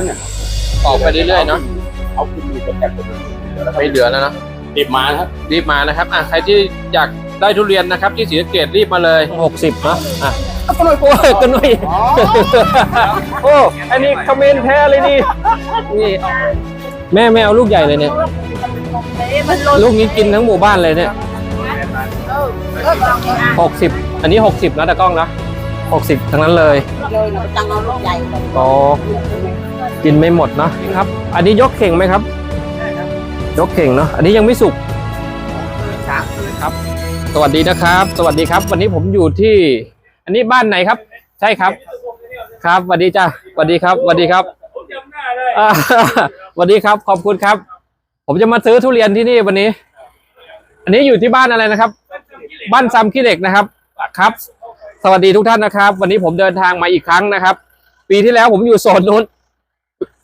แล้วเนี่ยออกไปเรื่อยๆเนาะเอาขึ้นอยู่กับแอบแล้วไม่เหลือแล้วเนาะติดมานะครับรีบมานะครับอะใครที่อยากได้ทุเรียนนะครับที่ศรีสะเกดรีบมาเลยหกสิบเนาะอะก็หน่อยโอ้ยก็หน่อยโอ้อันนี้คอมเมนต์แท้เลยนี่นี่แม่แม่เอาลูกใหญ่เลยเนี่ยลูกนี้กินทั้งหมู่บ้านเลยเนี่ยหกสิบอันนี้หกสิบนะตะกล้องนะหกสิบทั้งนั้นเลยเลยเราจังเอาลูกใหญ่ก่อน ก็กินไม่หมดเนาะครับ อันนี้ยกเข่งไหมครับ ยกเข่งเนาะ อันนี้ยังไม่สุกครับ สวัสดีนะครับ สวัสดีครับ วันนี้ผมอยู่ที่ อันนี้บ้านไหนครับ ใช่ครับ ครับสวัสดีจ้าสวัสดีครับสวัสดีครับอ่าสวัสดีครับ ขอบคุณครับ ผมจะมาซื้อทุเรียนที่นี่วันนี้ อันนี้อยู่ที่บ้านอะไรนะครับ บ้านซัมขี้เหล็กนะครับ ครับ สวัสดีทุกท่านนะครับ วันนี้ผมเดินทางมาอีกครั้งนะครับ ปีที่แล้วผมอยู่โซนนู้น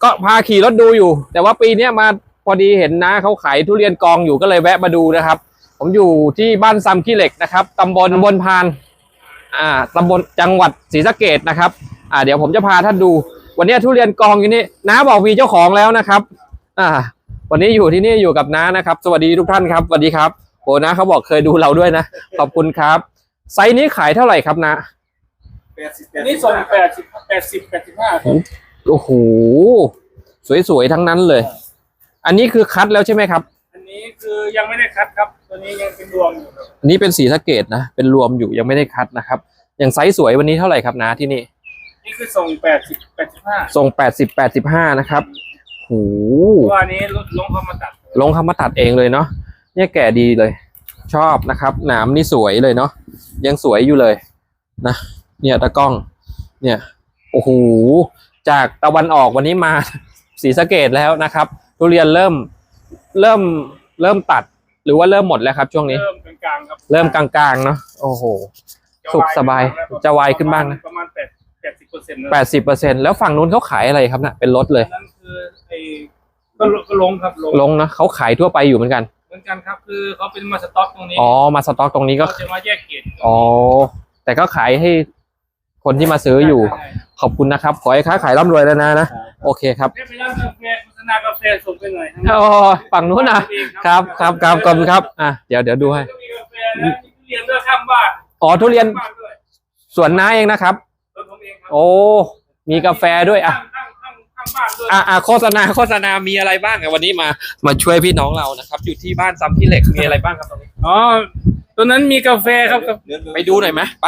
ก็พาขี่รถดูอยู่ แต่ว่าปีเนี้ยมาพอดีเห็นนะเขาขายทุเรียนกองอยู่ก็เลยแวะมาดูนะครับ ผมอยู่ที่บ้านซัมขี้เหล็กนะครับตำบลบนพานอ่าตำบลจังหวัดศรีสะเกดนะครับอ่าเดี๋ยวผมจะพาท่านดู วันนี้ทุเรียนกองอยู่นี่น้าบอกมีเจ้าของแล้วนะครับอ่าวันนี้อยู่ที่นี่อยู่กับน้านะครับ สวัสดีทุกท่านครับสวัสดีครับโอ้น้าเขาบอกเคยดูเราด้วยนะ ขอบคุณครับ ไซส์นี้ขายเท่าไหร่ครับนะอันนี้ส่งแปดสิบแปดสิบแปดสิบห้า โอ้โห สวยๆ ทั้งนั้นเลย อันนี้คือคัดแล้วใช่ไหมครับ อันนี้คือยังไม่ได้คัดครับ ตัวนี้ยังเป็นรวมอยู่ครับอันนี้เป็นสีสะเกตนะ เป็นรวมอยู่ยังไม่ได้คัดนะครับ อย่างไซส์สวยวันนี้เท่าไหร่ครับนะที่นี่ นี่คือส่งแปดสิบแปดสิบห้าทรงแปดสิบแปดสิบห้านะครับโหตัวนี้ลดลงเข้ามาตัด ลงเข้ามาตัดเองเลยเนาะ เนี่ยแก่ดีเลย ชอบนะครับ หนามนี่สวยเลยเนาะ ยังสวยอยู่เลยนะ เนี่ยตะกล้อง เนี่ย โอ้โห จากตะวันออกวันนี้มาสีสะเกตแล้วนะครับ ทุเรียนเริ่มเริ่มเริ่มตัด หรือว่าเริ่มหมดแล้วครับ ช่วงนี้ เริ่มกลางๆครับเริ่มกลางๆเนาะโอ้โห สุขสบายจะวายขึ้นบ้างนะ ประมาณแปดแปดสิบเปอร์เซ็นต์แปดสิบเปอร์เซ็นแล้วฝั่งนู้นเขาขายอะไรครับนะเป็นรถเลยนั่นคือไอ้ก็ลงก็ลงครับลงลงนะเขาขายทั่วไปอยู่เหมือนกัน เหมือนกันครับคือเขาเป็นมาสต็อกตรงนี้อ๋อมาสต็อกตรงนี้ก็เขาจะมาแยกเกรดอ๋อแต่ก็ขายให้ คนที่มาซื้ออยู่ ขอบคุณนะครับ ขอให้ค้าขายร่ำรวยแล้วนะนะ โอเคครับเรียกไปร้านกาแฟโฆษณากาแฟส่งไปหน่อยอ๋อฝั่งนู้นนะครับครับครับขอบคุณครับ อะเดี๋ยวเดี๋ยวดูให้ มีกาแฟและมีทุเรียนด้วยข้างบ้านอ๋อทุเรียนข้างบ้านด้วยสวนน้าเองนะครับ รถผมเองครับโอ้ มีกาแฟด้วยอะ ข้างข้างข้างบ้านด้วย อะอะโฆษณาโฆษณามีอะไรบ้างอะวันนี้มามาช่วยพี่น้องเรานะครับ อยู่ที่บ้านซัมพี่เหล็กมีอะไรบ้างครับตรงนี้อ๋อ ตัวนั้นมีกาแฟครับ ไปดูหน่อยไหมไป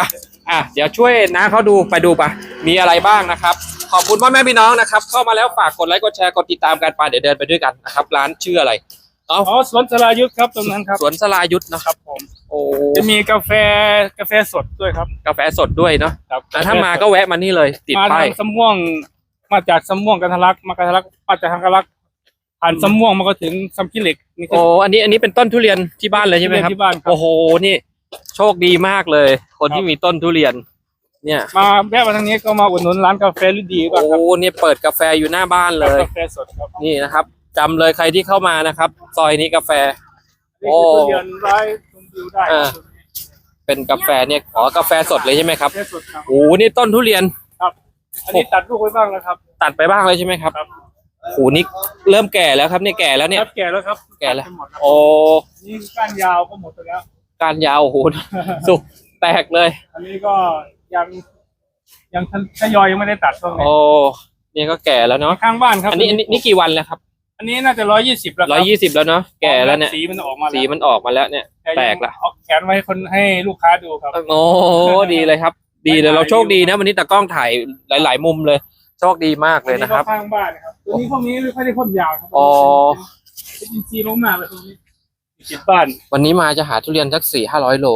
อะเดี๋ยวช่วยน้าเขาดูไปดูไปะมีอะไรบ้างนะครับ ขอบคุณพ่อแม่พี่น้องนะครับ เข้ามาแล้วฝากกดไลค์กดแชร์กดติดตามกันไปเดี๋ยวเดินไปด้วยกันนะครับ ร้านชื่ออะไรอ๋อสวนสลายุทธครับตรงนั้นครับสวนสลายุทธนะครับผม โอ้จะมีกาแฟกาแฟสดด้วยครับกาแฟสดด้วยเนาะครับแต่ถ้ามาก็แวะมานี่เลย ติดมาป้าทายงสมม่วงมาจากสมม่วงกันทะลักมากันทะลักมาจากทางกันทะลัก ผ่านสมม่วงมาก็ถึงซัมกิเหล็กนี่คืโอ้อันนี้อันนี้เป็นต้นทุเรียนที่บ้านเลยใช่ไหมครับที่บ้านครับ โอ้โหนี่ โชคดีมากเลย คนที่มีต้นทุเรียน เนี่ยมาแวะมาทางนี้ก็มาอุดหนุนร้านกาแฟฤดีบ้างโอ้ครับเนี่ยเปิดกาแฟอยู่หน้าบ้านเลย กาแฟสดครับนี่นะครับจำเลยใครที่เข้ามานะครับ ซอยนี้กาแฟ นี่คือทุเรียนไร้ชมวิวได้อ่าเป็นกาแฟเนี่ยอ๋อกาแฟสดเลยใช่ไหมครับกาแฟสดครับ โอ้นี่ต้นทุเรียนครับอันนี้ตัดลูกไว้บ้างแล้วครับ ตัดไปบ้างเลยใช่ไหมครับ ครับ โอ้นี่เริ่มแก่แล้วครับเนี่ยแก่แล้วเนี่ย ครับแก่แล้วครับแก่แล้วตัดไปหมดครับโอ้นี่ก้านยาวก็หมดไปแล้ว การยาวโอ้โหสุกแตกเลย อันนี้ก็ยัง ยังทยอยยังไม่ได้ตัดตรงนี้โอ้เนี่ยก็แก่แล้วเนาะข้างบ้านครับอันนี้อันนี้นี่กี่วันแล้วครับอันนี้น่าจะร้อยยี่สิบแล้วคร้รัอยยี่สิบแล้วเนาะแก่แล้วเนี่ยสีมันออกมาแล้วสีมันออกมาแล้วเนี่ยแตกละ เอาแขนไว้ให้คนให้ลูกค้าดูครับ โอ้โหดีเลยครับ ดีเลยเราโชคดีนะ วันนี้ตากล้องถ่ายหลาย ๆ มุมเลย โชคดีมากเลยนะครับอัก็ข้างบ้านนะครับตัวนี้พวกนี้ไม่ค่อยได้พ่นยาวครัอ๋อเป็นอินทรีย์ลงมาเลยตรงนี้ติดบ้าน วันนี้มาจะหาทุเรียนสักสี่ห้าร้อยโล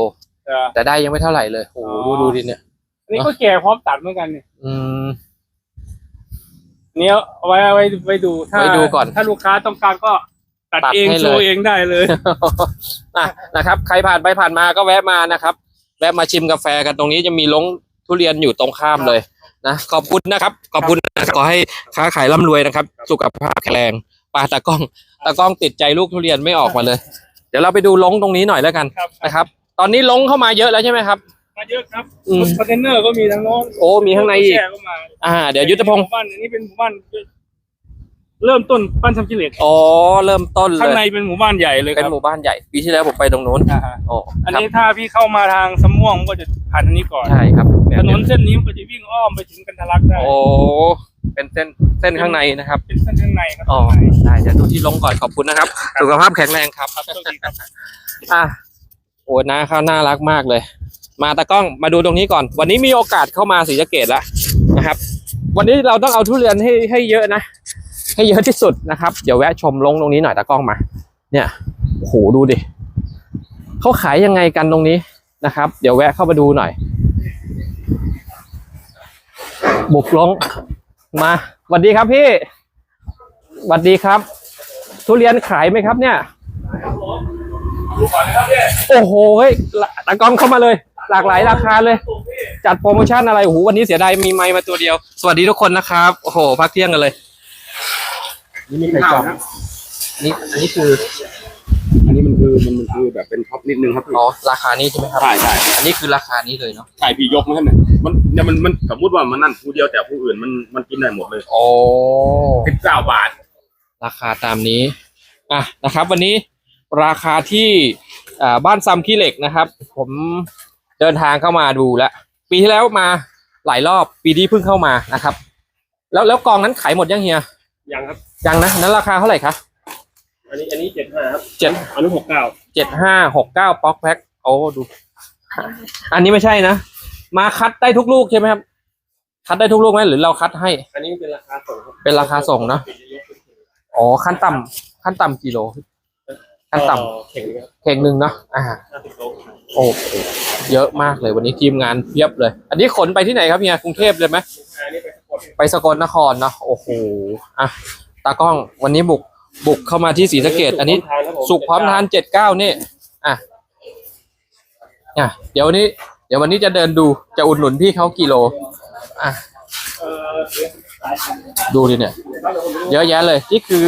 เออแต่ได้ยังไม่เท่าไหร่เลยโอ้โหอ๋อดูดูดิเนี่ยอันนี้ก็แก่พร้อมตัดเหมือนกันเนี่ยอืมอันนี้เอาไว้เอาไว้ไว้ดูถ้าไว้ดูก่อน ถ้าลูกค้าต้องการก็ตัดตัดเองให้เลยโชว์เองได้เลยอะนะครับ ใครผ่านไปผ่านมาก็แวะมานะครับ แวะมาชิมกาแฟกันตรงนี้จะมีลงทุเรียนอยู่ตรงข้ามเลย นะขอบคุณนะครับ ขอบคุณนะขอให้ค้าขายร่ำรวยนะครับ สุขภาพแข็งแรงปลาตากล้องตากล้องติดใจลูกทุเรียนไม่ออกมาเลย เดี๋ยวเราไปดูลงตรงนี้หน่อยแล้วกันครับนะครับ ตอนนี้ลงเข้ามาเยอะแล้วใช่ไหมครับมาเยอะครับอืมคอนเทนเนอร์ก็มีทั้งโน้นโอ้มีข้างในอีกแช่ก็มาอ่า เดี๋ยวยุทธพงศ์หมู่บ้านอันนี้เป็นหมู่บ้าน เริ่มต้นบ้านซ้ำขี้เหล็กอ๋อเริ่มต้นเลข้างยในเป็นหมู่บ้านใหญ่เลยคเป็นรับหมู่บ้านใหญ่ปีที่แล้วผมไปตรงนู้นอ่าฮะโอ้อันครับนี้ถ้าพี่เข้ามาทางสำม่วงก็จะผ่านทางนี้ก่อน ใช่ครับถนนเส้นนี้มันก็จะวิ่งอ้อมไปถึงกันทะลักได้ โอ้เป็นเส้นเส้นข้างในนะครับเป็นเส้นข้างในครับอ๋อข้างในได้เดี๋ยวดูที่ลงก่อนขอบคุณนะครับ สุขภาพแข็งแรงครับ ครับโชคดีครับ อะโอ้น้าเขาน่ารักมากเลย มาตากล้องมาดูตรงนี้ก่อน วันนี้มีโอกาสเข้ามาศรีสะเกดแล้วนะครับ วันนี้เราต้องเอาทุเรียนให้ให้เยอะนะ ให้เยอะที่สุดนะครับ เดี๋ยวแวะชมลงตรงนี้หน่อยตากล้องมา เนี่ยโอ้โหดูดิเขาขายยังไงกันตรงนี้นะครับ เดี๋ยวแวะเข้ามาดูหน่อย บุกลงมาสวัสดีครับพี่สวัสดีครับ ทุเรียนขายไหมครับเนี่ยโอ้โหเฮ้ยตากล้องเข้ามาเลย หลากหลายราคาเลย จัดโปรโมชั่นอะไรโอ้โหวันนี้เสียดายมีไมค์มาตัวเดียว สวัสดีทุกคนนะครับ โอ้โหพักเที่ยงกันเลย นี่มีไข่กล่องนี่อันนี้คืออันนี้มันคือมันมันคือแบบเป็นท็อปนิดนึงครับพี่ อ๋อราคานี้ใช่ไหมครับใช่ใช่ อันนี้คือราคานี้เลยเนาะใช่พี่ยกมาให้หน่อยมันเนี่ยมันมันสมมติว่ามันนั่นผู้เดียวแต่ผู้อื่นมันมันกินได้หมดเลยโอ้สิบเก้าบาท ราคาตามนี้อะนะครับ วันนี้ราคาที่อ่าบ้านซัมขี้เหล็กนะครับ ผมเดินทางเข้ามาดูแล้วปีที่แล้วมาหลายรอบปีนี้เพิ่งเข้ามานะครับ แล้วแล้วกองนั้นขายหมดยังเฮียยังครับ ยังนะนั้นราคาเท่าไหร่คะอันนี้อันนี้เจ็ดห้าครับเจ็ดอันนี้หกเก้าเจ็ดห้าหกเก้าป๊อกแพ็คโอ้ดู อันนี้ไม่ใช่นะ มาคัดได้ทุกลูกใช่ไหมครับ คัดได้ทุกลูกไหมหรือเราคัดให้ อันนี้เป็นราคาส่งครับเป็นราคาส่งเนอะอ๋อขั้นต่ำขั้นต่ำกี่โล ขั้นต่ำเข่งครับเข่งหนึ่งเนาะอ่าห้าสิบโลโอ้โหเยอะมากเลยวันนี้ทีมงานเพียบเลย อันนี้ขนไปที่ไหนครับเฮียกรุงเทพเลยไหมอันนี้เป็นสกดไปสกลนครเนาะโอ้โหอะ ตากล้องวันนี้บุกบุกเข้ามาที่ศรีสะเกดอันนี้ สุกพร้อมทานเจ็ดเก้านี่อะอะเดี๋ยววันนี้ เดี๋ยววันนี้จะเดินดูจะอุดหนุนพี่เขากิโลอะดูดิเนี่ย เยอะแยะเลยนี่คือ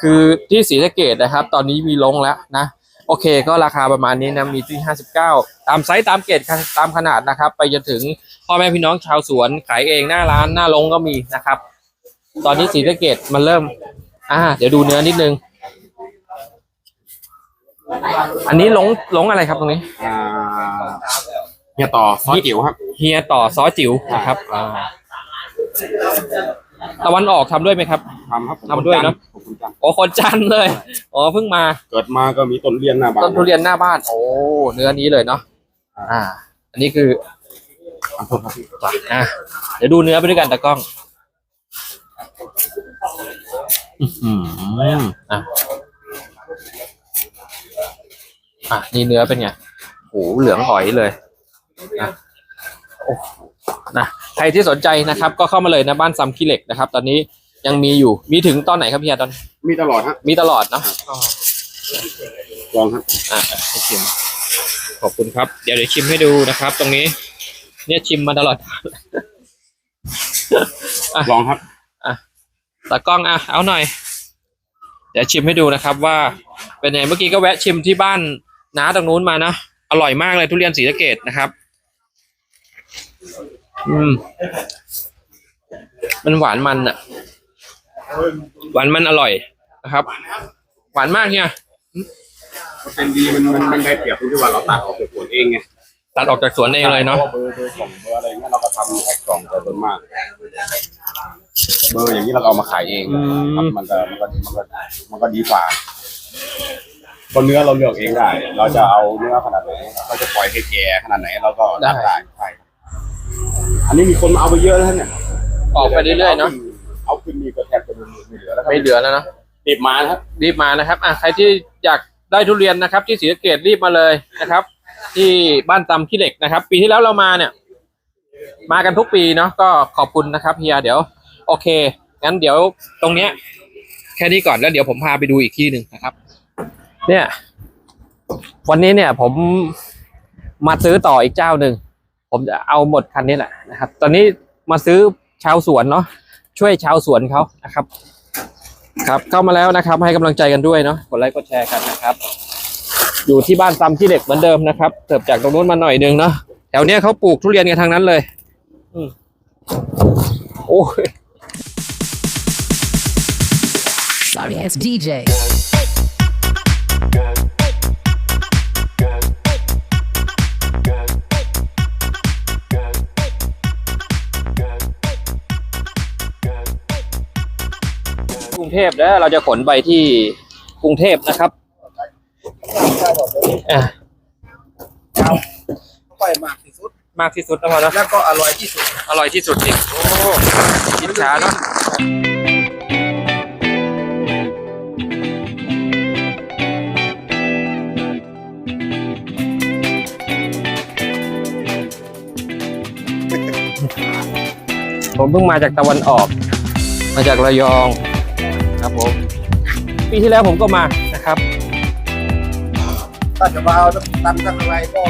คือที่ศรีสะเกดนะครับ ตอนนี้มีลงแล้วนะโอเค ก็ราคาประมาณนี้นะมีที่ห้าสิบเก้าตามไซส์ตามเกรดตามขนาดนะครับ ไปจนถึงพ่อแม่พี่น้องชาวสวนขายเองหน้าร้านหน้าลงก็มีนะครับ ตอนนี้ศรีสะเกดมันเริ่ม อ่า เดี๋ยวดูเนื้อนิดนึง อันนี้หลงหลงอะไรครับตรงนี้ อ่าเฮียต่อซอสจิ๋วครับ เฮียต่อซอจิ๋วนะครับอ่าตะวันออกทำด้วยไหมครับ ทำครับผมทำด้วยเนอะ ผมคนจันทร์โอ้คนจันทร์เลยอ๋อเพิ่งมา เกิดมาก็มีต้นเรียนหน้าบ้านต้นทุเรียนหน้าบ้าน โอ้เนื้อนี้เลยเนาะอ่า อันนี้คือขอโทษครับพี่อะเดี๋ยวดูเนื้อไปด้วยกันตะกล้อง อือหืออะอะนี่เนื้อเป็นไงโอ้โหเหลืองหอยเลยนะโอ้นะใครที่สนใจนะครับ ก็เข้ามาเลยนะบ้านซัมขี้เหล็กนะครับ ตอนนี้ยังมีอยู่มีถึงตอนไหนครับเฮียตอน มีตลอดฮะมีตลอดเนาะลองครับอะให้ชิมขอบคุณครับ เดี๋ยวเดี๋ยวชิมให้ดูนะครับ ตรงนี้ เนี่ยชิมมาตลอด ลองครับ ตากล้องอะเอาหน่อย เดี๋ยวชิมให้ดูนะครับว่าเป็นไงเมื่อกี้ก็แวะชิมที่บ้านน้าตรงนู้นมานะอร่อยมากเลยทุเรียนศรีสะเกดนะครับ อืม มันหวานมันอะหวานมันอร่อยนะครับ หวานมากเนี่ยมันเป็นดีมันมันมันได้เปรียบตรงที่ว่าเราตัดออกจากผลเองไงตัดออกจากสวนเองเลยเนาะพรเบอร์เบอร์กล่องเบอร์อะไรเงี้ยเราก็ทำแพ็คกล่องแต่ส่วนมาก เบอร์อย่างนี้เราก็เอามาขายเองอืครับมมันก็มันก็มันก็มันก็ดีกว่าเพราะเนื้อเราเลือกเองได้ เราจะเอาเนื้อขนาดไหนเราจะปล่อยให้แก่ขนาดไหนเราก็รับได้ใช่ครับอันนี้มีคนมาเอาไปเยอะแล้วเนี่ยออกไปเรื่อยๆเนาะเอาขึ้นนี่ก็แทบจะไม่เหลือแล้วครับไม่เหลือแล้วเนาะติดมานะครับรีบมานะครับอะใครที่อยากได้ทุเรียนนะครับ ที่ศรีสะเกดรีบมาเลยนะครับ ที่บ้านตำขี้เหล็กนะครับ ปีที่แล้วเรามาเนี่ย มากันทุกปีเนาะก็ขอบคุณนะครับเฮียเดี๋ยว โอเค งั้นเดี๋ยวตรงเนี้ย แค่นี้ก่อนแล้วเดี๋ยวผมพาไปดูอีกที่หนึ่งนะครับ เนี่ย วันนี้เนี่ยผมมาซื้อต่ออีกเจ้าหนึ่ง ผมจะเอาหมดคันนี้แหละนะครับ ตอนนี้มาซื้อชาวสวนเนาะช่วยชาวสวนเขานะครับ ครับเข้ามาแล้วนะครับ ให้กำลังใจกันด้วยเนาะกดไลค์กดแชร์กันนะครับ อยู่ที่บ้านตำที่เหล็กเหมือนเดิมนะครับเติบจากตรงนู้นมาหน่อยนึงเนาะแถวเนี้ยเขาปลูกทุเรียนกันทางนั้นเลย อืมโอ้ย Sorry ass DJ. กรุงเทพแล้วเราจะขนไปที่กรุงเทพนะครับอะค่อยมากที่สุด มากที่สุดนะพอนะแล้วก็อร่อยที่สุด อร่อยที่สุดอีกโอ้อิจฉาเนาะ ผมเพิ่งมาจากตะวันออก มาจากระยองครับผมปีที่แล้วผมก็มานะครับถ้าจะมาเอาตำสักอะไรก็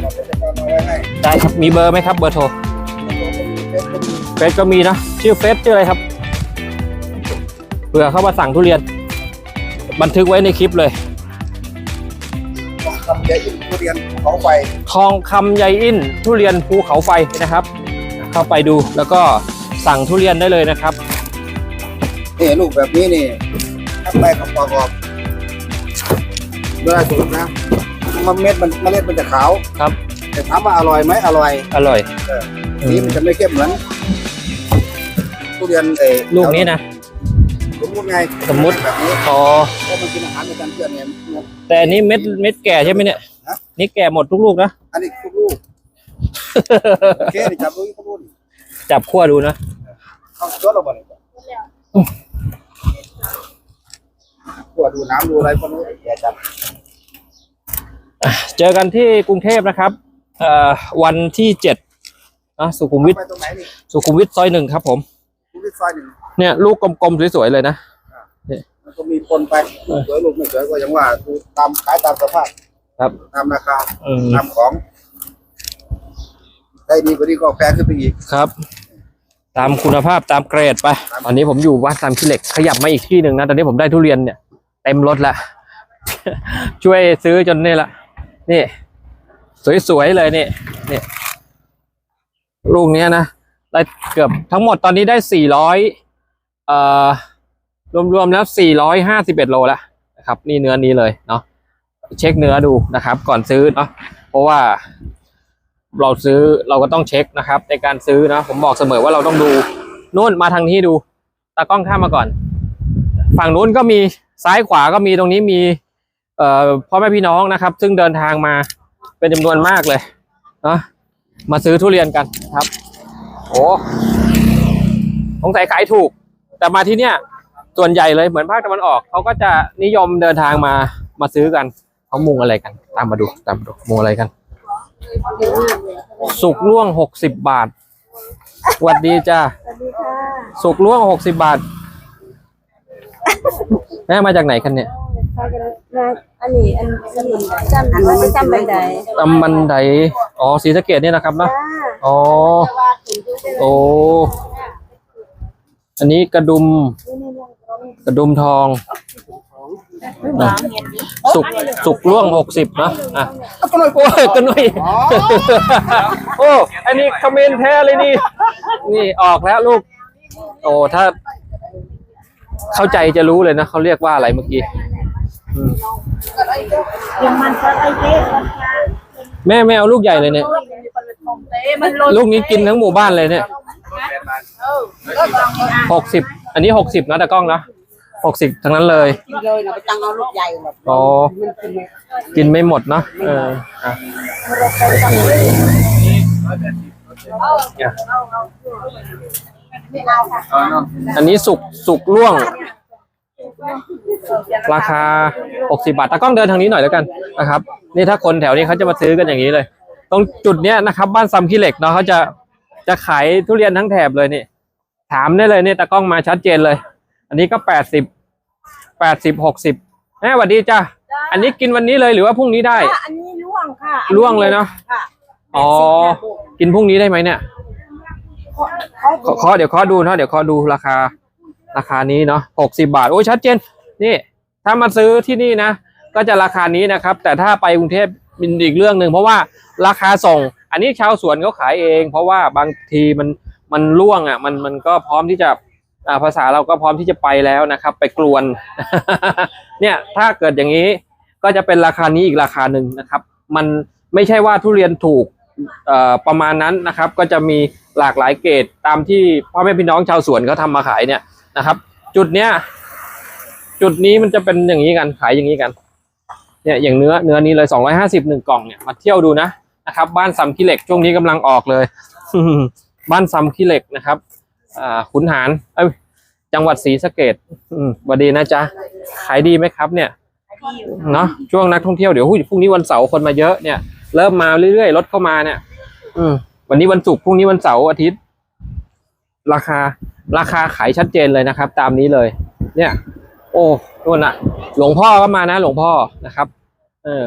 เราจะเอาไว้ให้ได้ครับมีเบอร์ไหมครับเบอร์โทรเฟซก็มีนะชื่อเฟซชื่ออะไรครับเผื่อเข้ามาสั่งทุเรียน บันทึกไว้ในคลิปเลยต้องทำใหญ่ยิ่งทุเรียนเขาไฟทองคำใยอินทุเรียนภูเขาไฟนะครับ เข้าไปดูแล้วก็สั่งทุเรียนได้เลยนะครับนี่ลูกแบบนี้นี่ทำไปกับประกอบเวลาสุกนะมันเม็ดมันเมล็ดมันจะขาวครับ แต่ถามว่าอร่อยไหมอร่อยอร่อยสีมันจะไม่เข้มเหมือนทุเรียนเออลูกนี้นะสมมติไงสมมุติแบบนี้อ๋อเพราะมันกินอาหารในการเกลือนเนี่ยแต่อันนี้เม็ดเม็ดแก่ใช่ไหมเนี่ยฮะนี่แก่หมดทุกลูกนะอันนี้ทุกลูก โอเคนี่จับลูกทุกลูกจับขั้วดูนะเอาตัวเราบ่เลยขวดดูน้ำดูอะไรพวกนี้อย่าจับเจอกันที่กรุงเทพนะครับเอ่อวันที่เจ็ดนะสุขุมวิทไปตรงไหนนี่สุขุมวิทซอยหนึ่งครับผมทุเรียนซอยหนึ่งเนี่ยลูกกลมๆสวยๆเลยนะ มันก็มีคนไปสวยลูกไม่สวยก็ยังว่าดูตามขายตามสภาพครับ ตามราคาอืม ตามของ ได้ดีกว่านี้ก็แพงขึ้นไปอีก ครับ ตามคุณภาพตามเกรดไป ตอนนี้ผมอยู่วัดสามขี้เหล็ก ขยับมาอีกที่หนึ่งนะ ตอนนี้ผมได้ทุเรียนเนี่ยเต็มรถละ ช่วยซื้อจนนี่ละ นี่ สวยๆเลยนี่ นี่ ลูกเนี้ยนะได้เกือบทั้งหมดตอนนี้ได้สี่ร้อยเอ่อรวมๆแล้วสี่ร้อยห้าสิบเอ็ดโลแล้วนะครับ นี่เนื้อนี้เลยเนาะ เช็คเนื้อดูนะครับ ก่อนซื้อเนาะ เพราะว่า เราซื้อเราก็ต้องเช็คนะครับ ในการซื้อนะผมบอกเสมอว่าเราต้องดูนู่นมาทางนี้ดูตากล้องข้ามมาก่อน ฝั่งนู้นก็มีซ้ายขวาก็มีตรงนี้มีเอ่อพ่อแม่พี่น้องนะครับ ซึ่งเดินทางมาเป็นจำนวนมากเลยเนาะมาซื้อทุเรียนกันครับโอ้สงสัยขายถูก แต่มาที่เนี่ยส่วนใหญ่เลยเหมือนภาคตะวันออกเขาก็จะนิยมเดินทางมามาซื้อกันเขามุงอะไรกัน ตามมาดูตามมาดูมุงอะไรกัน สุกล่วงหกสิบบาทสวัสดีจ้าสุกล่วงหกสิบบาท แม่มาจากไหนกันเนี่ยอันนี้อันสมุนจำว่าจำบันไดตำบันไดอ๋อศรีสะเกดนี่นะครับเนาะอ๋อโอ้อันนี้กระดุม กระดุมทองนะ สุกสุกล่วงหกสิบนะอะก็เลยโอ้ยกันหน่อยโอ้อันนี้คอมเมนต์แท้เลยนี่ นี่ออกแล้วลูก โอ้ถ้า เข้าใจจะรู้เลยนะเขาเรียกว่าอะไรเมื่อกี้อืมแม่แม่เอาลูกใหญ่เลยเนี่ย ลูกนี้กินทั้งหมู่บ้านเลยเนี่ยหกสิบอันนี้หกสิบนะตะกล้องนะ หกสิบทั้งนั้นเลย กินเลยนะไปจังเอาลูกใหญ่แบบอ๋อกินไม่หมดเนาะ เอออะอันนี้สุกสุกล่วง ราคา 60 บาทตากล้องเดินทางนี้หน่อยแล้วกันนะครับ นี่ถ้าคนแถวนี้เขาจะมาซื้อกันอย่างนี้เลย ตรงจุดเนี้ยนะครับ บ้านซัมขี้เหล็กเนาะเขาจะจะขายทุเรียนทั้งแถบเลยนี่ ถามได้เลยเนี่ยตากล้องมาชัดเจนเลย อันนี้ก็ 80 80 60แม่สวัสดีจ้าอันนี้กินวันนี้เลยหรือว่าพรุ่งนี้ได้อันนี้ล่วงค่ะล่วงเลยเนาะค่ะอ๋อ กินพรุ่งนี้ได้ไหมเนี่ยขอขอเดี๋ยวขอดูเนาะเดี๋ยวขอดูราคา ราคานี้เนาะหกสิบาทโอ้ยชัดเจน นี่ ถ้ามาซื้อที่นี่นะ ก็จะราคานี้นะครับ แต่ถ้าไปกรุงเทพเป็นอีกเรื่องหนึ่งเพราะว่าราคาส่ง อันนี้ชาวสวนเขาขายเอง เพราะว่าบางทีมันมันร่วงอะ มันมันก็พร้อมที่จะอ่า ภาษาเราก็พร้อมที่จะไปแล้วนะครับ ไปกลวน เนี่ยถ้าเกิดอย่างนี้ก็จะเป็นราคานี้อีกราคาหนึ่งนะครับ มันไม่ใช่ว่าทุเรียนถูกประมาณนั้นนะครับ ก็จะมีหลากหลายเกรดตามที่พ่อแม่พี่น้องชาวสวนเขาทำมาขายเนี่ยนะครับ จุดเนี้ยจุดนี้มันจะเป็นอย่างนี้กันขายอย่างนี้กันเนี่ยอย่างเนื้อเนื้อนี้เลยสองร้อยห้าสิบหนึ่งกล่องเนี่ยมาเที่ยวดูนะนะครับ บ้านซัมขี้เหล็กช่วงนี้กำลังออกเลย บ้านซัมขี้เหล็กนะครับ อ่าขุนหารเอ้ยจังหวัดศรีสะเกดอืมสวัสดีนะจ๊ะ ขายดีไหมครับเนี่ยเนาะช่วงนักท่องเที่ยวเดี๋ยวหุ้ยพรุ่งนี้วันเสาร์คนมาเยอะเนี่ย เริ่มมาเรื่อยๆรถเข้ามาเนี่ย อืมวันนี้วันศุกร์พรุ่งนี้วันเสาร์อาทิตย์ ราคา ราคาขายชัดเจนเลยนะครับ ตามนี้เลย เนี่ย โอ้นู่นน่ะหลวงพ่อก็มานะ หลวงพ่อนะครับ เออ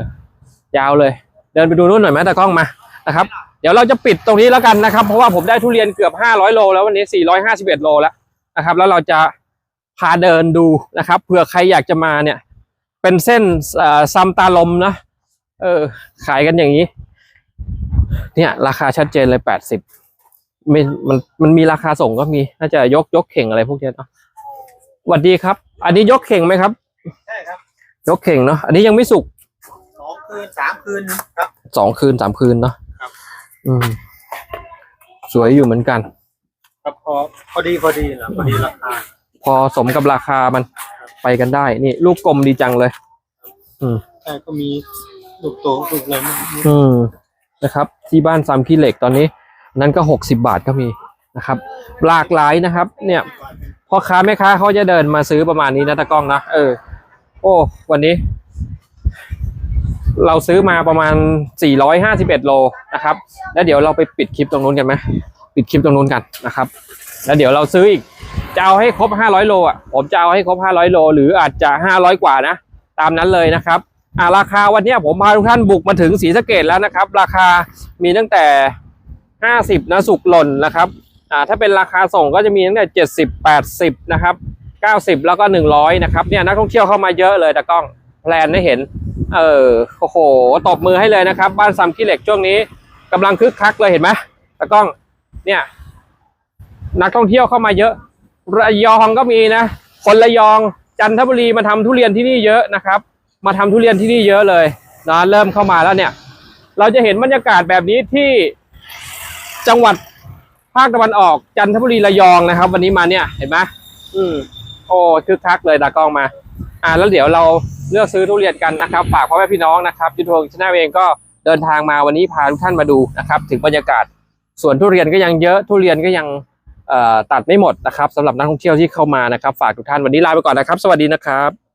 ยาวเลย เดินไปดูนู่นหน่อยไหมตากล้องมานะครับ เดี๋ยวเราจะปิดตรงนี้แล้วกันนะครับ เพราะว่าผมได้ทุเรียนเกือบ 500 โล แล้ววันนี้ 451 โลแล้วนะครับ แล้วเราจะพาเดินดูนะครับเผื่อใครอยากจะมาเนี่ย เป็นเส้นเอ่อซัมตาลมนะเออ ขายกันอย่างนี้ เนี่ย ราคาชัดเจนเลย80ไม่มันมันมีราคาส่งก็มีน่าจะยกยกเข่งอะไรพวกเนี้ยเนาะสวัสดีครับ อันนี้ยกเข่งไหมครับใช่ครับยกเข่งเนาะอันนี้ยังไม่สุกสองคืนสามคืนครับสองคืนสามคืนเนาะครับ อืม สวยอยู่เหมือนกัน ครับพอพอดีพอดีนะพอดีราคาพอสมกับราคามันไปกันได้ นี่ ลูกกลมดีจังเลยใช่ก็มีลูกโตลูกอะไรไม่รู้อืมนะครับ ที่บ้านซามขี้เหล็กตอนนี้ นั้นก็หกสิบาทก็มีนะครับ หลากหลายนะครับ เนี่ยพ่อค้าแม่ค้าเขาจะเดินมาซื้อประมาณนี้นะตะกล้องนะเออ โอ้ วันนี้ เราซื้อมาประมาณ 451 โลนะครับ แล้วเดี๋ยวเราไปปิดคลิปตรงนู้นกันไหมปิดคลิปตรงนู้นกันนะครับ แล้วเดี๋ยวเราซื้ออีกจะเอาให้ครบ 500 โลอะผมจะเอาให้ครบ 500 โล หรืออาจจะ 500 กว่านะ ตามนั้นเลยนะครับอ่าราคาวันนี้ผมพาทุกท่านบุกมาถึงศรีสะเกดแล้วนะครับ ราคามีตั้งแต่ 50 นะสุกหล่นนะครับอ่าถ้าเป็นราคาส่งก็จะมีตั้งแต่ 70 80 นะครับ 90 แล้วก็ 100 นะครับเนี่ยนักท่องเที่ยวเข้ามาเยอะเลยตะก้อง แพลนได้เห็น เออโอ้โหตบมือให้เลยนะครับ บ้านซัมขี้เหล็กช่วงนี้กำลังคึกคักเลยเห็นไหมตะก้องเนี่ย นักท่องเที่ยวเข้ามาเยอะ ระยองก็มีนะ คนระยองจันทบุรีมาทำทุเรียนที่นี่เยอะนะครับ มาทำทุเรียนที่นี่เยอะเลยนะเริ่มเข้ามาแล้วเนี่ย เราจะเห็นบรรยากาศแบบนี้ที่จังหวัดภาคตะวันออกจันทบุรีระยองนะครับ วันนี้มาเนี่ยเห็นไหมอืมโอ้คึกคักเลยตากล้องมา อ่าแล้วเดี๋ยวเราเลือกซื้อทุเรียนกันนะครับฝากพ่อแม่พี่น้องนะครับยุทธงชนะเองก็เดินทางมาวันนี้พาทุกท่านมาดูนะครับ ถึงบรรยากาศสวนทุเรียนก็ยังเยอะทุเรียนก็ยังตัดไม่หมดนะครับสำหรับนักท่องเที่ยวที่เข้ามานะครับ ฝากทุกท่านวันนี้ลาไปก่อนนะครับ สวัสดีนะครับ